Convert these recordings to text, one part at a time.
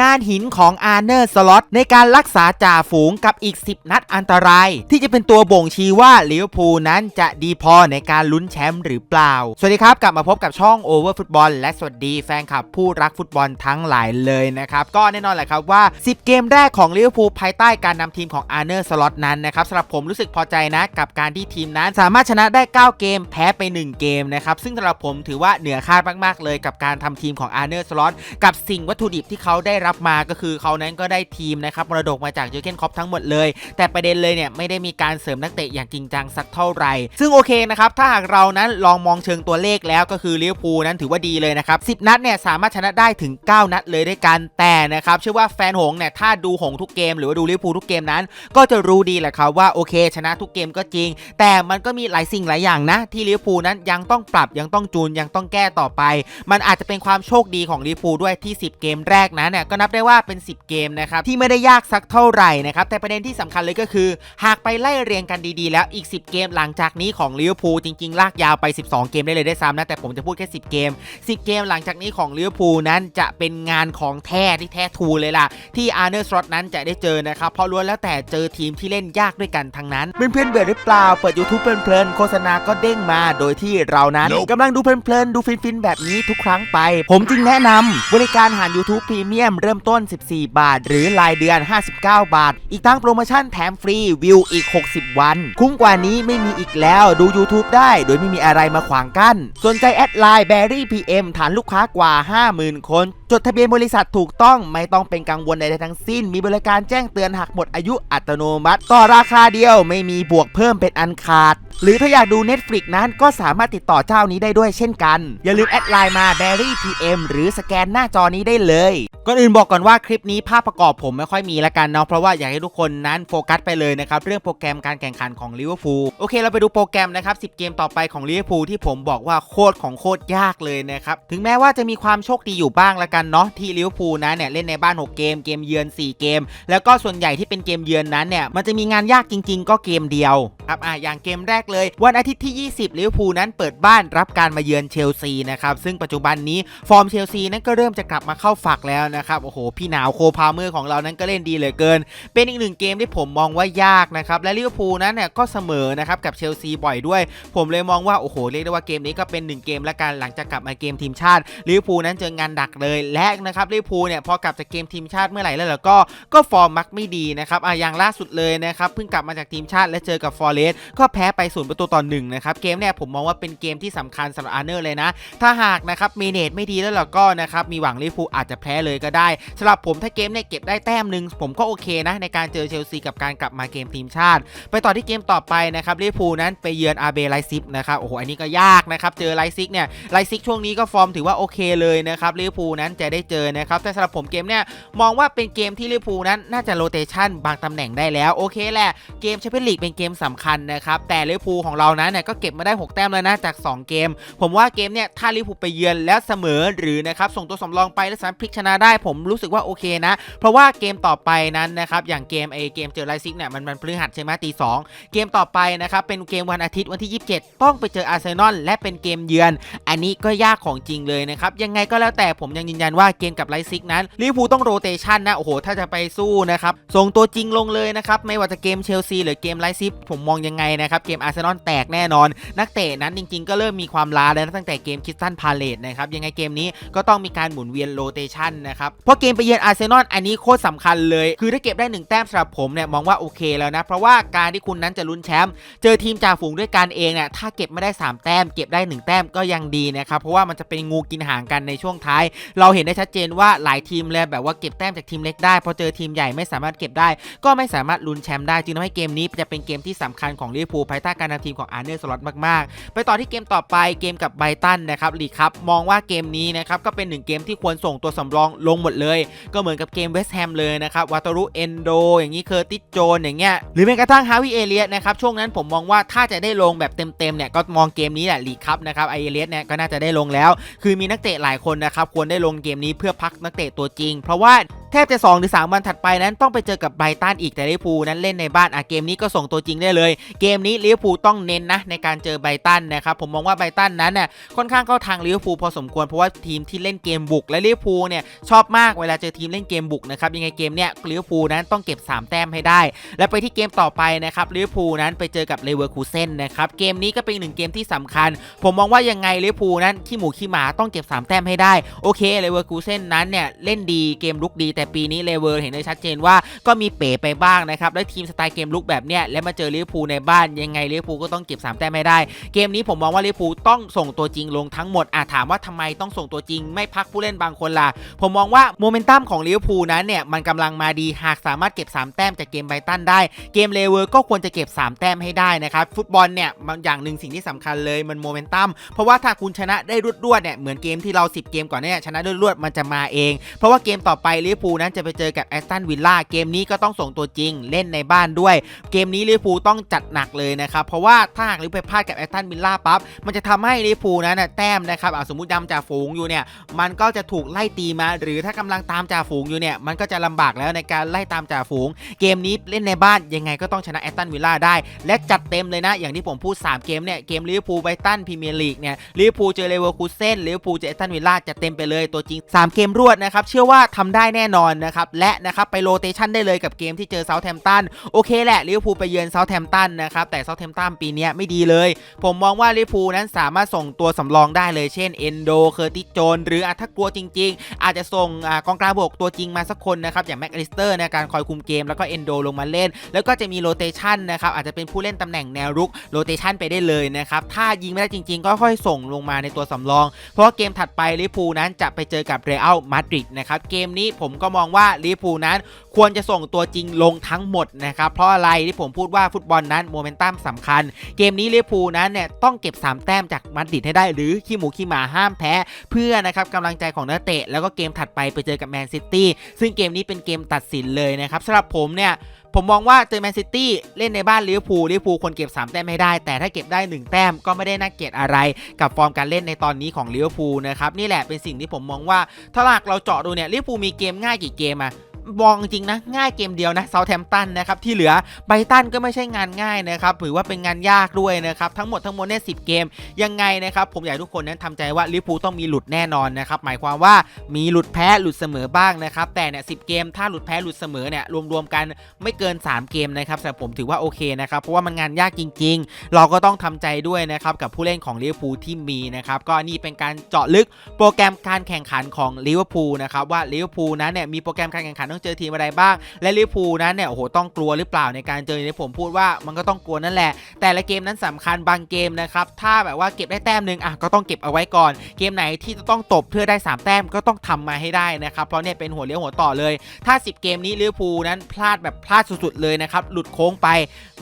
งานหินของอาร์เนอร์สล็อตในการรักษาจ่าฝูงกับอีก 10 นัดอันตราย ที่จะเป็นตัวบ่งชี้ว่าลิเวอร์พูลนั้นจะดีพอในการลุ้นแชมป์หรือเปล่า สวัสดีครับ กลับมาพบกับช่อง Over Football และสวัสดีแฟนคลับผู้รักฟุตบอลทั้งหลายเลยนะครับ ก็แน่นอนแหละครับว่า 10 เกมแรกของลิเวอร์พูลภายใต้การนำทีมของอาร์เนอร์สล็อตนั้นนะครับสำหรับผมรู้สึกพอใจนะ กับการที่ทีมนั้น สามารถชนะได้ 9 เกมแพ้ไป 1 เกมนะครับซึ่งสำหรับผมถือว่าเหนือคาดมากๆเลย กับการทำทีมของอาร์เนอร์สล็อตกับสิ่งวัตถุดิบที่เขาได้รับมาก็คือเขานั้นก็ได้ทีมนะครับมรดกมาจากเจอร์เกนคอปทั้งหมดเลย แต่ประเด็นเลยเนี่ยไม่ได้มีการเสริมนักเตะอย่างจริงจังสักเท่าไหร่ ซึ่งโอเคนะครับถ้าหากเรานั้นลองมองเชิงตัวเลขแล้วก็คือลิเวอร์พูลนั้นถือว่าดีเลยนะครับ10 นัดเนี่ยสามารถชนะได้ถึง 9 นัดเลยด้วยกันแต่นะครับเชื่อว่าแฟนหงเนี่ยถ้าดูหงทุกเกม หรือว่าดูลิเวอร์พูลทุกเกมนั้น ก็จะรู้ดีแหละครับว่าโอเค ชนะทุกเกมก็จริง แต่มันก็มีหลายสิ่งหลายอย่างนะ ที่ลิเวอร์พูลนั้นยังต้องปรับยังต้องจูนยังต้องแก้ต่อไป มันอาจจะเป็นความโชคดีของลิเวอร์พูลด้วยที่ 10 เกมแรกนั้นเนี่ยก็นับได้ว่าเป็น 10 เกมนะครับที่ไม่ได้ยากสักเท่าไหร่นะครับแต่ประเด็นที่สำคัญเลยก็คือ หากไปไล่เรียงกันดีๆ แล้วอีก 10 เกมหลังจากนี้ของลิเวอร์พูลจริงๆ ลากยาวไป 12 เกมได้เลยได้วยซ้ำนะแต่ผมจะพูดแค่ 10 เกม 10 เกมหลังจากนี้ของลิเวอร์พูลนั้นจะเป็นงานของแท้ที่แท้ทรูเลยล่ะที่อาร์เนอร์สล็อตนั้นจะได้เจอนะครับเพราะล้วนแล้วแต่เจอทีมที่เล่นยากด้วยกันทั้งนั้นเพื่อนๆเบื่อหรือเปล่าเปิด YouTube เพลินๆโฆษณาก็เด้งมาโดยที่เรานั้น Nope กำลังดูเพลินๆดูฟินๆแบบนี้ทุกครั้งไป ผมจึงแนะนำบริการหาร YouTube Premium เเริ่มต้น 14 บาท หรือรายเดือน 59 บาท อีกทั้งโปรโมชั่นแถมฟรีวิวอีก 60 วัน คุ้มกว่านี้ไม่มีอีกแล้วดู YouTube ได้ โดยไม่มีอะไรมาขวางกั้น สนใจแอดไลน์ Berry PM ฐานลูกค้ากว่า 50,000 คน จดทะเบียนบริษัทถูกต้องไม่ต้องเป็นกังวลใดๆทั้งสิ้น มีบริการแจ้งเตือนหากหมดอายุอัตโนมัติ ต่อราคาเดียวไม่มีบวกเพิ่มเป็นอันขาด หรือถ้าอยากดู Netflix นั้นก็สามารถติดต่อเจ้านี้ได้ด้วยเช่นกัน อย่าลืมแอดไลน์มา Berry PM หรือสแกนหน้าจอนี้ได้เลย ก่อนอื่นบอกก่อนว่าคลิปนี้ภาพประกอบผมไม่ค่อยมีละกันเนาะเพราะว่าอยากให้ทุกคนนั้นโฟกัสไปเลยนะครับเรื่องโปรแกรมการแข่งขันของลิเวอร์พูลโอเคเราไปดูโปรแกรมนะครับ10 เกมต่อไปของลิเวอร์พูลที่ผมบอกว่าโคตรของโคตรยากเลยนะครับถึงแม้ว่าจะมีความโชคดีอยู่บ้างละกันเนาะที่ลิเวอร์พูลนั้นเนี่ยเล่นในบ้าน 6 เกมเกมเยือน 4 เกม แล้วก็ส่วนใหญ่ที่เป็นเกมเยือนนั้นเนี่ยมันจะมีงานยากจริง ๆ ก็เกมเดียวครับอะอย่างเกมแรกเลย วันอาทิตย์ที่ 20ลิเวอร์พูลนั้นเปิดบ้านรับการมาเยือนเชลซีนะครับซึ่งปัจจุบันนี้ฟอร์มเชลซีนั้นก็เริ่มจะกลับมาเข้าฝักแล้วนะะครับโอ้โหพี่หนาวโคพาเมอร์ของเรานั้นก็เล่นดีเหลือเกิน เป็นอีกหนึ่งเกมที่ผมมองว่ายากนะครับและลิเวอร์พูลนั้นเนี่ยก็เสมอนะครับกับเชลซีบ่อยด้วย ผมเลยมองว่าโอ้โหเรียกได้ว่าเกมนี้ก็เป็นหนึ่งเกมละกันหลังจากกลับมาเกมทีมชาติลิเวอร์พูลนั้นเจองานดักเลยและนะครับลิเวอร์พูลเนี่ยพอกลับจากเกมทีมชาติเมื่อไหร่แล้วล่ะก็ก็ฟอร์มมักไม่ดีนะครับอะอย่างล่าสุดเลยนะครับเพิ่งกลับมาจากทีมชาติและเจอกับฟอร์เรสก็แพ้ไปศูนย์ประตูต่อหนึ่งนะครับเกมเนี่ยผมมองว่าเป็นเกมที่สำคัญสำหรับอาร์เนอร์เลยนะ ถ้าหากนะครับเมเนจไม่ดีแล้วก็นะครับมีหวังลิเวอร์พูลอาจจะแพ้เลยก็ได้สำหรับผมถ้าเกมเนี่ยเก็บได้แต้มหนึ่งผมก็โอเคนะ ในการเจอเชลซีกับการกลับมาเกมทีมชาติ ไปต่อที่เกมต่อไปนะครับลิเวอร์พูลนั้นไปเยือนอาเบไลซิกนะครับโอ้โหอันนี้ก็ยากนะครับเจอไลซิกเนี่ยไลซิกช่วงนี้ก็ฟอร์มถือว่าโอเคเลยนะครับลิเวอร์พูลนั้นจะได้เจอนะครับแต่สำหรับผมเกมเนี่ยมองว่าเป็นเกมที่ลิเวอร์พูลนั้นน่าจะโรเตชันบางตำแหน่งได้แล้วโอเคแหละเกมแชมเปี้ยนลีกเป็นเกมสำคัญนะครับแต่ลิเวอร์พูลของเรานั้นเนี่ยก็เก็บมาได้ 6 แต้มแล้วนะจาก 2 เกม ผมว่าเกมเนี่ยถ้าลิเวอร์พูลไปเยือนแล้วเสมอหรือนะครับส่งตัวสำรองไปแล้วสามารถพลิกชนะได้ได้ผมรู้สึกว่าโอเคนะ เพราะว่าเกมต่อไปนั้นนะครับอย่างเกมไอเกมเจอไลซิกเนี่ยมันมันพฤหัสใช่ไหมตีสองเกมต่อไปนะครับเป็นเกมวันอาทิตย์วันที่ 27 ต้องไปเจออาร์เซนอลและเป็นเกมเยือน อันนี้ก็ยากของจริงเลยนะครับยังไงก็แล้วแต่ผมยังยืนยันว่าเกมกับไลซิกนั้นลิเวอร์พูลต้องโรเตชันนะโอ้โหถ้าจะไปสู้นะครับส่งตัวจริงลงเลยนะครับไม่ว่าจะเกมเชลซีหรือเกมไลซิกผมมองยังไงนะครับเกมอาร์เซนอลแตกแน่นอน นักเตะนั้นจริง ๆ ก็เริ่มมีความล้าแล้วตั้งแต่เกมคิสตันพาเลตนะครับยังไงเกมนี้ก็ต้องมีการหมุนเวียนโรเตชันนะครับเพราะเกมไปเยือนอาร์เซนอลอันนี้โคตรสำคัญเลย คือถ้าเก็บได้ 1 แต้มสำหรับผมเนี่ยมองว่าโอเคแล้วนะ เพราะว่าการที่คุณนั้นจะลุ้นแชมป์เจอทีมจ่าฝูงด้วยกันเองเนี่ยถ้าเก็บไม่ได้ 3 แต้ม เก็บได้ 1 แต้มก็ยังดีนะครับเพราะว่ามันจะเป็นงูกินหางกันในช่วงท้าย เราเห็นได้ชัดเจนว่าหลายทีมเลยแบบว่าเก็บแต้มจากทีมเล็กได้พอเจอทีมใหญ่ไม่สามารถเก็บได้ ก็ไม่สามารถลุ้นแชมป์ได้จึงทำให้เกมนี้จะเป็นเกมที่สำคัญของลิเวอร์พูลภายใต้การนำทีมของอาร์เนอร์สล็อตมากๆ ไปต่อที่เกมต่อไปเกมกับไบรตันนะครับลีครับมองว่าเกมนี้นะครับก็เป็นหนึ่งเกมที่ควรส่งตัวสำรองลลงหมดเลย ก็เหมือนกับเกมเวสต์แฮมเลยนะครับวาตารุเอนโดอย่างนี้เคอร์ติสโจนอย่างเงี้ยหรือแม้กระทั่งฮาวิเอเลียสนะครับช่วงนั้นผมมองว่าถ้าจะได้ลงแบบเต็มๆเนี่ยก็มองเกมนี้แหละลีกครับนะครับไอเอเลียสเนี่ยก็น่าจะได้ลงแล้ว คือมีนักเตะหลายคนนะครับควรได้ลงเกมนี้เพื่อพักนักเตะตัวจริง เพราะว่าแทบจะ2หรือ3วันถัดไปนั้นต้องไปเจอกับไบรตันอีกแต่ลิเวอร์พูลนั้นเล่นในบ้านอะเกมนี้ก็ส่งตัวจริงได้เลย เกมนี้ลิเวอร์พูลต้องเน้นนะในการเจอไบรตันนะครับผมมองว่าไบรตันนั้นน่ะค่อนข้างเข้าทางลิเวอร์พูลพอสมควรเพราะว่าทีมที่เล่นเกมบุกและลิเวอร์พูลเนี่ยชอบมากเวลาเจอทีมเล่นเกมบุกนะครับยังไงเกมเนี้ยลิเวอร์พูลนั้นต้องเก็บ 3 แต้มให้ได้ และไปที่เกมต่อไปนะครับลิเวอร์พูลนั้นไปเจอกับเลเวอร์คูเซนนะครับเกมนี้ก็เป็นหนึ่งเกมที่สำคัญ ผมมองว่ายังไงลิเวอร์พูลนั้นขี้หมูขี้หมาต้องเก็บ 3 แต้มให้ได้โอเคเลเวอร์คูเซนนั้นเนี่ยเล่นดีเกมลุกดีแต่ปีนี้เลเวอร์เห็นได้ชัดเจนว่าก็มีเป๋ไปบ้างนะครับแล้วทีมสไตล์เกมลุกแบบเนี้ยแล้วมาเจอลิเวอร์พูลในบ้านยังไงลิเวอร์พูลก็ต้องเก็บ3แต้มให้ได้ เกมนี้ผมมองว่าลิเวอร์พูลต้องส่งตัวจริงลงทั้งหมดอะถามว่าทำไมต้องส่งตัวจริง ไม่พักผู้เล่นบางคนล่ะผมมองว่าโมเมนตัมของลิเวอร์พูลนั้นเนี่ยมันกำลังมาดีหากสามารถเก็บ 3 แต้มจากเกมไบตันได้ เกมเลเวอร์ก็ควรจะเก็บ 3 แต้มให้ได้นะครับฟุตบอลเนี่ยบางอย่างหนึ่งสิ่งที่สำคัญเลยมันโมเมนตัมเพราะว่าถ้าคุณชนะได้รวดๆเนี่ยเหมือนเกมที่เรา 10 เกมก่อนเนี่ยชนะรวดๆมันจะมาเอง เพราะว่าเกมต่อไปลิเวอร์พูลนั้นจะไปเจอกับแอสตันวิลล่าเกมนี้ก็ต้องส่งตัวจริงเล่นในบ้านด้วย เกมนี้ลิเวอร์พูลต้องจัดหนักเลยนะครับ เพราะว่าถ้าหากลิเวอร์พูลพลาดกับแอสตันวิลล่าปั๊บมันจะทำให้ลิเวอร์พูลนั้นแต้มนะครับสมมติดำจ่าฝูงอยู่เนี่ยมันก็จะถูกไล่ตีมา หรือถ้ากำลังตามจ่าฝูงอยู่เนี่ยมันก็จะลำบากแล้วในการไล่ตามจ่าฝูง เกมนี้เล่นในบ้านยังไงก็ต้องชนะแอตตันวิลล่าได้ และจัดเต็มเลยนะ อย่างที่ผมพูด 3 เกมเนี่ยเกมลิเวอร์พูลไบตันพรีเมียร์ลีกเนี่ยลิเวอร์พูลเจอเลเวอร์คูเซ่นลิเวอร์พูลเจอแอตตันวิลล่าจะเต็มไปเลยตัวจริง 3 เกมรวดนะครับเชื่อว่าทำได้แน่นอนนะครับและนะครับไปโรเตชันได้เลยกับเกมที่เจอเซาท์แฮมตันโอเคแหละลิเวอร์พูลไปเยือนเซาท์แฮมตันนะครับแต่เซาท์แฮมตันปีนี้ไม่ดีเลย ผมมองว่าลิเวอร์พูลนั้นสามารถส่งตัวสำรองได้เลยเช่นเอนโดเคอร์ติโจนหรืออะถ้ากลัวจริง ๆ อาจจะส่งอกองกลางบวกตัวจริงมาสักคนนะครับอย่างแม็กอลิสเตอร์ในการคอยคุมเกมแล้วก็เอนโดลงมาเล่น แล้วก็จะมีโรเตชันนะครับอาจจะเป็นผู้เล่นตำแหน่งแนวรุกโรเตชันไปได้เลยนะครับถ้ายิงไม่ได้จริง ๆ ก็ค่อยส่งลงมาในตัวสำรอง เพราะเกมถัดไปลิเวอร์พูลนั้นจะไปเจอกับเรอัลมาดริดนะครับเกมนี้ผมก็มองว่าลิปูนั้นควรจะส่งตัวจริงลงทั้งหมดนะครับเพราะอะไรที่ผมพูดว่าฟุตบอลนั้นโมเมนตัมสำคัญ เกมนี้ลิปูนั้นเนี่ยต้องเก็บ 3 แต้มจากมาดริดให้ได้หรือขี้หมูขี้หมาห้ามแพ้เพื่อนะครับกำลังใจของนักเตะ แล้วก็เกมถัดไปไปเจอกับแมนซิตี้ซึ่งเกมนี้เป็นเกมตัดสินเลยนะครับสำหรับผมเนี่ยผมมองว่าเจอแมนซิตี้เล่นในบ้านลิเวอร์พูลลิเวอร์พูลคนเก็บ 3 แต้มไม่ได้ แต่ถ้าเก็บได้ 1 แต้มก็ไม่ได้น่าเกลียดอะไร กับฟอร์มการเล่นในตอนนี้ของลิเวอร์พูลนะครับนี่แหละเป็นสิ่งที่ผมมองว่าถ้าหากเราเจาะดูเนี่ยลิเวอร์พูลมีเกมง่ายกี่เกมอะ มองจริงนะ ง่ายเกมเดียวนะเซาแ h มตันนะครับที่เหลือไบตันก็ไม่ใช่งานง่ายนะครับถือว่าเป็นงานยากด้วยนะครับทั้งหมดทั้งมวลเนี่ยสิเกมยังไงนะครับผมอยากให้ทุกคนนั้นทำใจว่าลิเวอร์พูลต้องมีหลุดแน่นอนนะครับหมายความว่ามีหลุดแพ้หลุดเสมอบ้างนะครับแต่เนี่ยสิเกมถ้าหลุดแพ้หลุดเสมอเนี่ยรวมๆกันไม่เกิน 3 เกมนะครับสำหรับผมถือว่าโอเคนะครับเพราะว่ามันงานยากจริง ๆ เราก็ต้องทำใจด้วยนะครับกับผู้เล่นของลิเวอร์พูลที่มีนะครับก็นี่เป็นการเจาะลึกโปรแกรมการแข่งขันของลิเวอร์พูลนะครับว่าลิเวอร์พูลนั้นเนี่ยมีโปรแกรมการแข่งขันต้องเจอทีมอะไรบ้าง และลิเวอร์พูลนั้นเนี่ยโอ้โหต้องกลัวหรือเปล่าในการเจอที่ผมพูดว่ามันก็ต้องกลัวนั่นแหละ แต่ละเกมนั้นสำคัญบางเกมนะครับถ้าแบบว่าเก็บได้แต้มหนึ่งอะก็ต้องเก็บเอาไว้ก่อน เกมไหนที่จะต้องตบเพื่อได้ 3 แต้มก็ต้องทำมาให้ได้นะครับเพราะเนี่ยเป็นหัวเลี้ยวหัวต่อเลย ถ้า 10 เกมนี้ลิเวอร์พูลนั้นพลาดแบบพลาดสุดๆเลยนะครับหลุดโค้งไป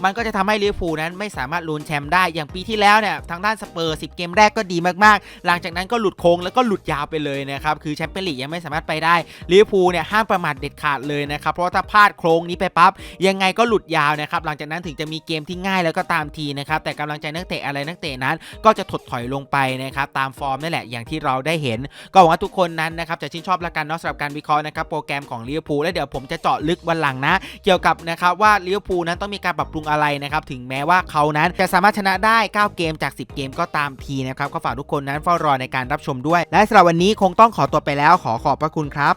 มันก็จะทำให้ลิเวอร์พูลนั้นไม่สามารถลุ้นแชมป์ได้อย่างปีที่แล้วเนี่ยทางด้านสเปอร์10 เกมแรกก็ดีมากๆ หลังจากนั้นก็หลุดโค้งแล้วก็หลุดยาวไปเลยนะครับคือแชมเปี้ยนลีกยังไม่สามารถไปได้ลิเวอร์พูลเนี่ยห้ามประมาทเด็ดขาดเลยนะครับ เพราะถ้าพลาดโค้งนี้ไปปั๊บยังไงก็หลุดยาวนะครับหลังจากนั้นถึงจะมีเกมที่ง่ายแล้วก็ตามทีนะครับแต่กำลังใจนักเตะอะไรนักเตะนั้น ก็จะถดถอยลงไปนะครับตามฟอร์มนี่แหละอย่างที่เราได้เห็น ก็หวังว่าทุกคนนั้นนะครับจะชื่นชอบละกันเนาะสำหรับการวิเคราะห์นะครับโปรแกรมของลิเวอร์พูลแล้วเดี๋ยวผมจะเจาะลึกวันหลังนะ เกี่ยวกับนะครับว่าลิเวอร์พูลนั้นต้องมีการปรับปรุงอะไรนะครับถึงแม้ว่าเขานั้นจะสามารถชนะได้ 9 เกมจาก 10 เกมก็ตามทีนะครับก็ฝากทุกคนนั้นเฝ้ารอในการรับชมด้วย และสำหรับวันนี้คงต้องขอตัวไปแล้วขอขอบพระคุณครับ